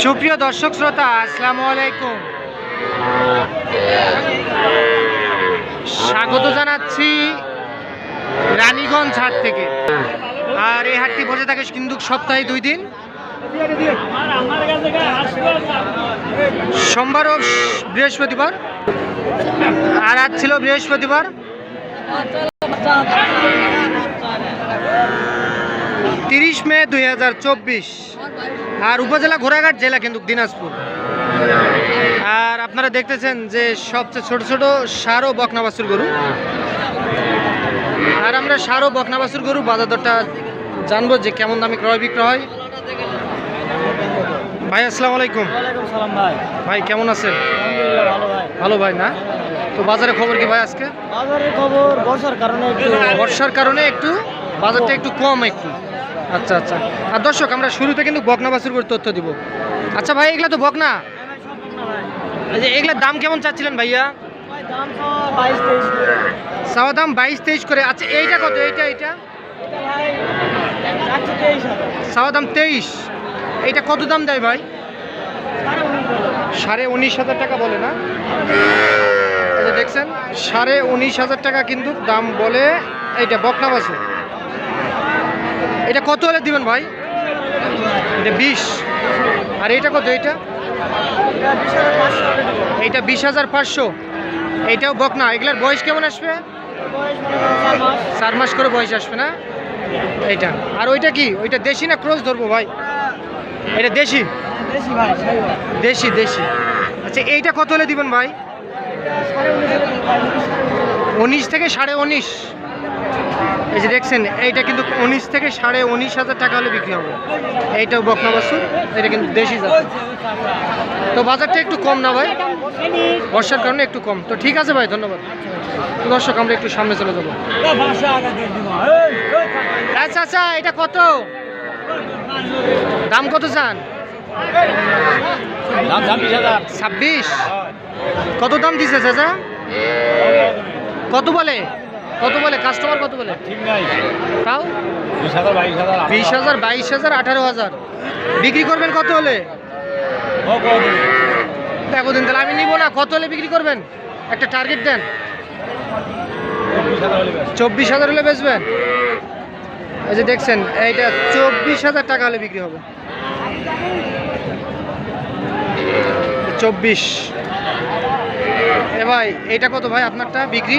সুপ্রিয় দর্শক শ্রোতা, আসসালামু আলাইকুম। স্বাগত জানাচ্ছি রানীগঞ্জ হাট থেকে। আর এই হাটটি বসে থাকে কিন্তু সপ্তাহে দুই দিন। সোমবার ও বৃহস্পতিবার। আর আজ ছিল বৃহস্পতিবার। তিরিশ মে দুই হাজার চব্বিশ। আর উপজেলা ঘোড়াঘাট জেলা কিন্তু দিনাজপুর। আর আপনারা দেখতেছেন যে সবচেয়ে ছোট ছোট সার বকনাবাসুর গরু। আর আমরা সারো বকনাবাসুর গরু বাজার দরটা জানব যে কেমন দামে ক্রয় বিক্রয় হয়। ভাই আসসালামু আলাইকুম। সালাম ভাই। ভাই কেমন আছেন? ভালো ভাই। ভালো ভাই না? তো বাজারে খবর কি ভাই আজকে? বাজারের খবর বর্ষার কারণে একটু বর্ষার কারণে একটু বাজারটা একটু কম একটু। আচ্ছা আচ্ছা। আর দর্শক, আমরা শুরুতে কিন্তু বকনা বাছুর করে তথ্য দিব। আচ্ছা ভাই, এগুলা তো বকনা? এগুলোর দাম কেমন চাচ্ছিলেন ভাইয়া? চাওয়া দাম বাইশ তেইশ করে। আচ্ছা এইটা কত? এইটা এইটা? চাওয়া দাম তেইশ। এইটা কত দাম দেয় ভাই? সাড়ে উনিশ বলে। সাড়ে উনিশ হাজার টাকা বলে না? দেখছেন, সাড়ে উনিশ হাজার টাকা কিন্তু দাম বলে এইটা বকনা বাছুর। এটা কত হলে দিবেন ভাই? এটা বিশ। আর এটা কত এইটা এটা বিশ হাজার পাঁচশো। এইটাও বকনা। এগুলার বয়স কেমন আসবে? চার মাস করে বয়স আসবে না? এইটা। আর ওইটা কি? ওইটা দেশি না ক্রস ধরবো ভাই? এটা দেশি? দেশি দেশি। আচ্ছা এইটা কত হলে দিবেন ভাই? উনিশ থেকে সাড়ে উনিশ। এই যে দেখছেন এইটা কিন্তু উনিশ থেকে সাড়ে উনিশ হাজার টাকা হলে বিক্রি হবে। এইটাও বকনা বাছুর এটা কিন্তু দেশি জাত তো বাজারটা একটু কম না ভাই? বর্ষার কারণে একটু কম। তো ঠিক আছে ভাই ধন্যবাদ। দর্শক আমরা একটু সামনে চলে যাব। আচ্ছা আচ্ছা এটা কত? দাম কত চান? ছাব্বিশ? কত দাম দিছে চাচা? কত বলে? কত বলে? কাস্টমার কত বলে? ঠিক নাই। তাও? বিশ হাজার বাইশ হাজার আঠারো হাজার। বিক্রি করবেন কত হলে? দেখো দিন তাহলে আমি নিব না। কত হলে বিক্রি করবেন? একটা টার্গেট দেন। চব্বিশ হাজার হলে বেচবেন? এই যে দেখছেন এইটা চব্বিশ হাজার টাকা হলে বিক্রি হবে। চব্বিশ। এ ভাই এটা কত ভাই আপনারটা? বিক্রি?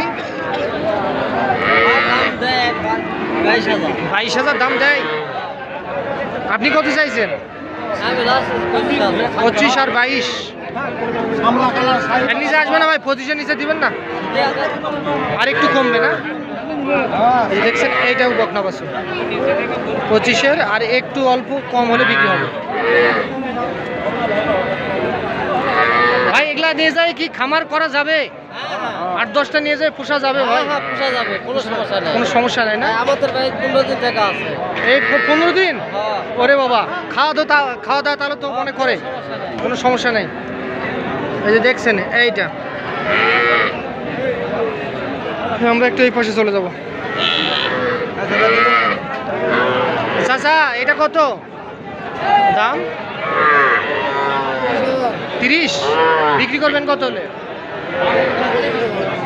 বাইশ হাজার দাম দেয়। আপনি কত চাইছেন? পঁচিশ আর বাইশ। নিচে আসবে না ভাই, পঁচিশের নিচে দিবেন না? আর একটু কমবে না? দেখছেন, এইটাও বকনা বাসু পঁচিশের আর একটু অল্প কম হলে বিক্রি হবে। নিয়ে যায় কি খামার করা যাবে? আট দশটা নিয়ে যায় পোষা যাবে ভাই? হ্যাঁ পোষা যাবে কোনো সমস্যা নেই। কোনো সমস্যা নাই না? আমাদের ভাই পনেরো দিন টাকা আছে। এই পনেরো দিন? হ্যাঁ। ওরে বাবা খাওয়া দাওয়া খাওয়া দাওয়া তাহলে তো মনে করে। কোনো সমস্যা নেই। এই যে দেখছেন এইটা। আমরা একটু এই পাশে চলে যাব। চাচা এটা কত? দাম? তিরিশ? বিক্রি করবেন কত হলে?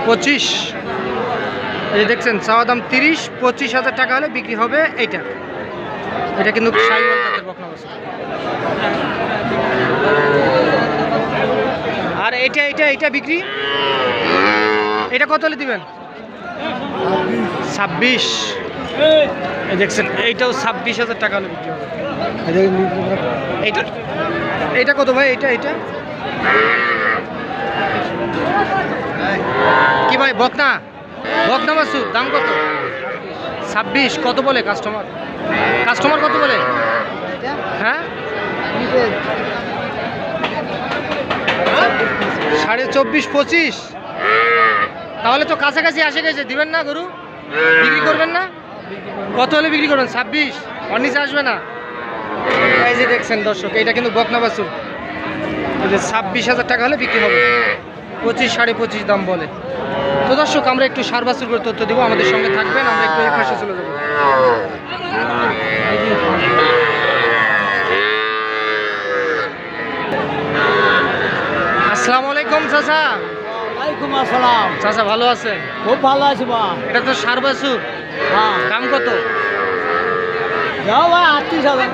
পঁচিশ। এই দেখছেন, চাওয়া দাম তিরিশ, পঁচিশ হাজার টাকা হলে বিক্রি হবে এইটা। এটা কিন্তু। আর এটা এটা এটা বিক্রি? এটা কত হলে দিবেন? ছাব্বিশ। দেখছেন, এইটাও ছাব্বিশ হাজার টাকা হলে বিক্রি হবে। এইটা? এটা কত ভাই? এটা এটা? কি ভাই, বকনা? বকনা মাসুর দাম কত? ছাব্বিশ, কত বলে কাস্টমার কাস্টমার কত বলে? হ্যাঁ? সাড়ে চব্বিশ, পঁচিশ। তাহলে তো কাছাকাছি আসে গেছে দিবেন না গরু? বিক্রি করবেন না? কত হলে বিক্রি করবেন? ছাব্বিশ। ওর নিচে আসবে না? এই যে দেখছেন দর্শক এটা কিন্তু বকনা এই যে ছাব্বিশ হাজার টাকা হলে বিক্রি হবে। পঁচিশ সাড়ে পঁচিশ দাম বলে। তো দর্শক আমরা একটু সার বাছুর করে তথ্য দেবো আমাদের সঙ্গে থাকবেন আমরা একটু পাশে চলে যাব। আসসালামু আলাইকুম চাচা। ওয়ালাইকুম আসসালাম। চাচা ভালো আছেন? খুব ভালো আছি বা এটা তো সার বাছুর। হ্যাঁ। দাম কত? আটত্রিশ হাজার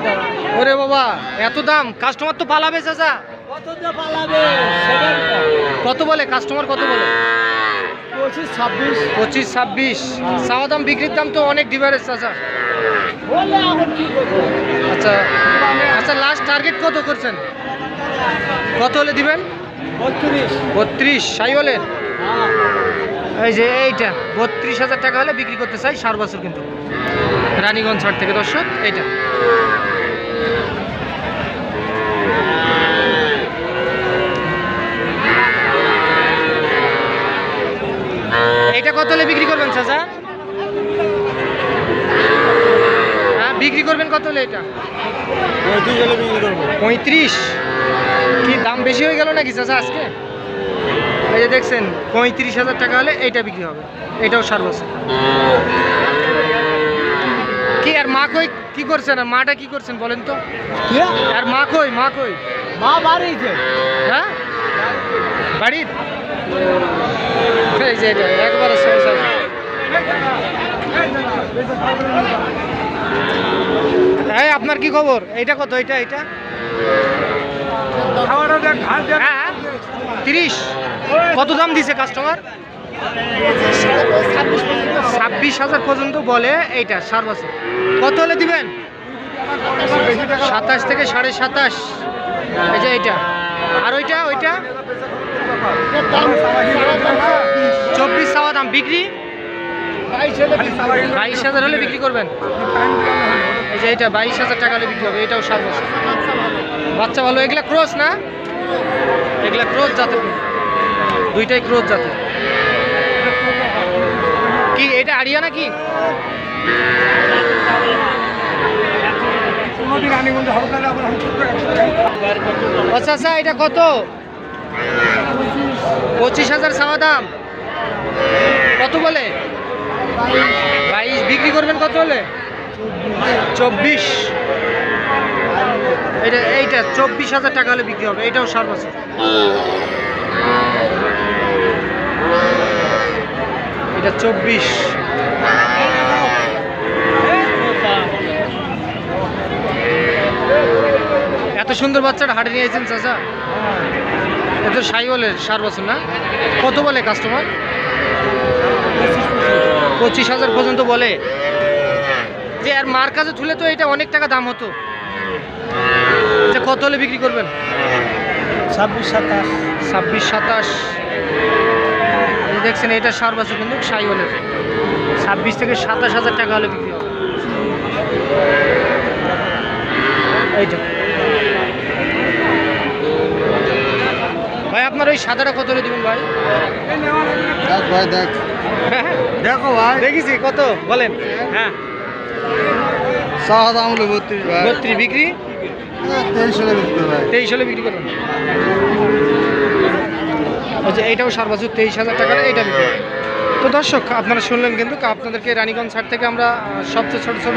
ওরে বাবা এত দাম? কাস্টমার তো পালাবে চাচা। কত বলে? কাস্টমার কত বলে? পঁচিশ ছাব্বিশ। পঁচিশ ছাব্বিশ। চাওয়া দাম বিক্রির দাম তো অনেক এখন কি করব? আচ্ছা আচ্ছা লাস্ট টার্গেট কত করছেন? কত হলে দিবেন? বত্রিশ। বত্রিশ সাই হলেন হ্যাঁ। এই যে এইটা বত্রিশ হাজার টাকা হলে বিক্রি করতে চাই সার বছর কিন্তু। রানীগঞ্জ হাট থেকে দর্শক এইটা এইটা কত হলে বিক্রি করবেন চাচা? হ্যাঁ বিক্রি করবেন কত হলে এটা পঁয়ত্রিশ? কি দাম বেশি হয়ে গেল নাকি চাচা আজকে? এই যে দেখছেন পঁয়ত্রিশ হাজার টাকা হলে এইটা বিক্রি হবে। এটাও সার বছর। কি আর মা কই কি করছেন? আর মাটা কি করছেন বলেন তো? কি? আর মা কই মা কই? মা বাড়িতে হ্যাঁ? বাড়ির? এটা একবারে আপনার কি খবর? এইটা কত? এইটা এইটা? হ্যাঁ তিরিশ। কত দাম দিছে কাস্টমার ছাব্বিশ হাজার পর্যন্ত বলে এইটা, সার বছর। কত হলে দিবেন? সাতাশ থেকে সাড়ে সাতাশ। এই যে এইটা। আর ওইটা ওইটা? চব্বিশ চাওয়া দাম, বিক্রি? বাইশ হাজার হলে বিক্রি করবেন? এই যে এটা বাইশ হাজার টাকা হলে বিক্রি হবে, এটাও সাত বছর। বাচ্চা ভালো, এগুলা ক্রস না? এগুলা ক্রস জাতের দুইটাই ক্রস জাতের। কি, এটা আড়িয়া নাকি? আচ্ছা আচ্ছা এটা কত? পঁচিশ হাজার চাওয়া দাম। কত বলে? বাইশ বিক্রি করবেন কত হলে চব্বিশ। এটা এইটা, চব্বিশ হাজার টাকা হলে বিক্রি হবে, এটাও সার বছর এটা চব্বিশ। সুন্দর বাচ্চাটা হাটে নিয়েছেন চাচা? এত সাই বলে সার বছর না? কত বলে কাস্টমার পঁচিশ হাজার পর্যন্ত বলে। যে আর মার কাছে তুলে তো এটা অনেক টাকা দাম হতো। যে কত হলে বিক্রি করবেন? ছাব্বিশ সাতাশ। ছাব্বিশ সাতাশ। এই দেখছেন এটা সার বছর কিন্তু সাই বলে ছাব্বিশ থেকে সাতাশ হাজার টাকা হলে বিক্রি হবে। এইটা ভাই আপনার ওই সাদাটা কত দিবেন ভাই? দেখ ভাই দেখ। দেখো ভাই। দেখেছি কত? বলেন। হ্যাঁ। হলো বত্রিশ ভাই। বত্রিশ বিক্রি? তেইশ হলে বিক্রি তেইশ হলে বিক্রি করবেন। আচ্ছা এইটাও সার তেইশ হাজার টাকা এইটা বিক্রি তো দর্শক আপনারা শুনলেন কিন্তু আপনাদেরকে রানীগঞ্জ হাট থেকে আমরা সবচেয়ে ছোট ছোট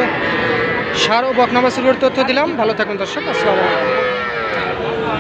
সার ও বকনাবাসুর তথ্য দিলাম। ভালো থাকুন দর্শক আসসালামু আলাইকুম।